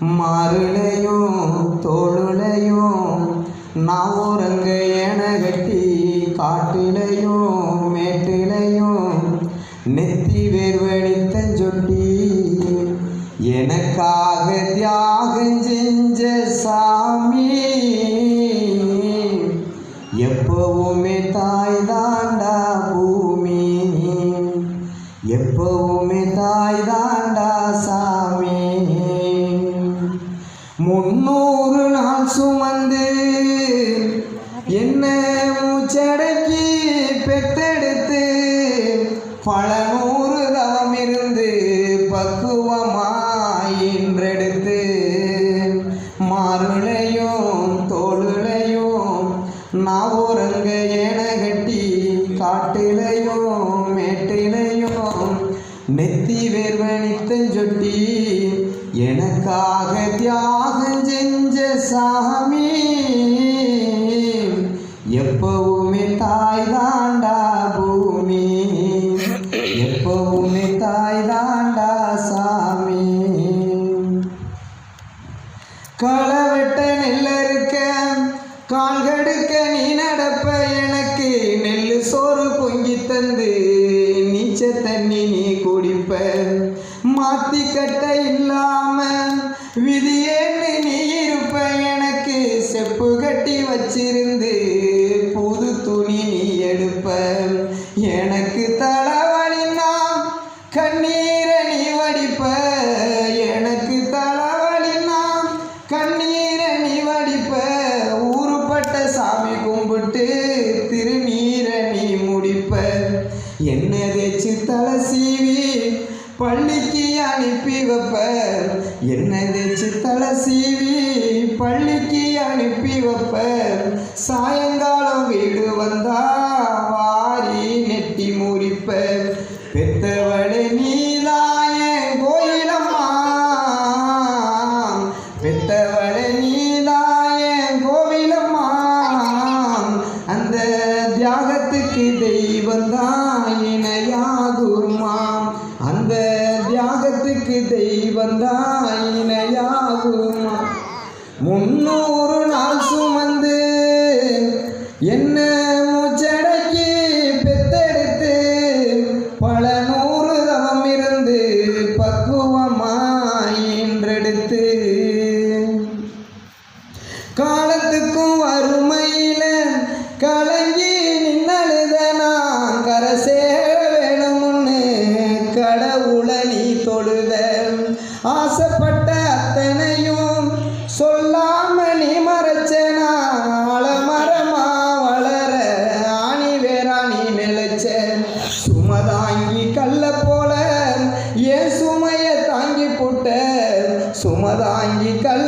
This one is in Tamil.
மாறுலையும் தோளுலையும் நான் உறங்க என கட்டி காட்டிலையும் மேட்டிலையும் நெத்தி வேர்வழித்த சொட்டி எனக்காக தியாகம் செஞ்ச சாமி. எப்பவுமே தாய் தாண்டா பூமி. எப்பவுமே தாய் தாண்டா முன்னூறு நாள் சுமந்து என்ன மூச்சடக்கி பெத்தெடுத்து பல நூறு தவம் இருந்து பக்குவமாயின்றெடுத்து மாறுளையும் தோளுளையும் நான் உறங்க என கட்டி காட்டிலையும் மேட்டிலையும் நெத்தி வேர்வனித்தஞ்சொட்டி எனக்காக தியாகம் செஞ்ச சாமி எப்பவுமே தாய் தாண்டா பூமி எப்பவுமே தாய் தாண்டா சாமி. களவெட்ட வெட்ட நெல் அறுக்க நீ நடப்ப எனக்கு நெல் சோறு பொங்கி தந்து நீச்ச தண்ணி நீ குடிப்ப. மாத்தி கட்ட இல்லாம விதியேன்னு நீ இருப்ப எனக்கு செப்பு கட்டி வச்சிருந்து புது துணி நீ எடுப்ப. எனக்கு தலைவலினா கண்ணீரை நீ வடிப்ப. எனக்கு தலைவலினா கண்ணீரை நீ வடிப்ப. ஊருப்பட்ட சாமி கும்பிட்டு திருநீரை நீ முடிப்ப. என்ன தேச்சு தலை சீவி பள்ளிக்கு அனுப்பி வைப்பர். என்ன தேச்சு தலை சீவி பள்ளிக்கு அனுப்பி வைப்ப சாயங்காலம் வீடு வந்தா வாரி நெட்டி முறிப்பர். பெத்தவளே நீதாய கோயிலம்மா. பெத்தவளே நீதாய கோவிலம்மா. அந்த தியாகத்துக்கு தெய்வந்தான் எனக்கு தெய்வந்தாயினையாகுமா முன்னூறு நாள் சுமந்து என்ன மூச்சடக்கி பெத்தெடுத்து பல நூறு தவம் இருந்து பக்குவமாயின்றெடுத்து காலத்துக்கும் வறுமையில கலங்கி தொழுத ஆசைப்பட்ட அத்தனையும் சொல்லாம நீ மறைச்சனா? அலமரமா வளர ஆணி வேறா நீ நிலைச்ச சுமதாங்கி கல்ல போல ஏன் சுமைய தாங்கி போட்ட சுமதாங்கி கல்ல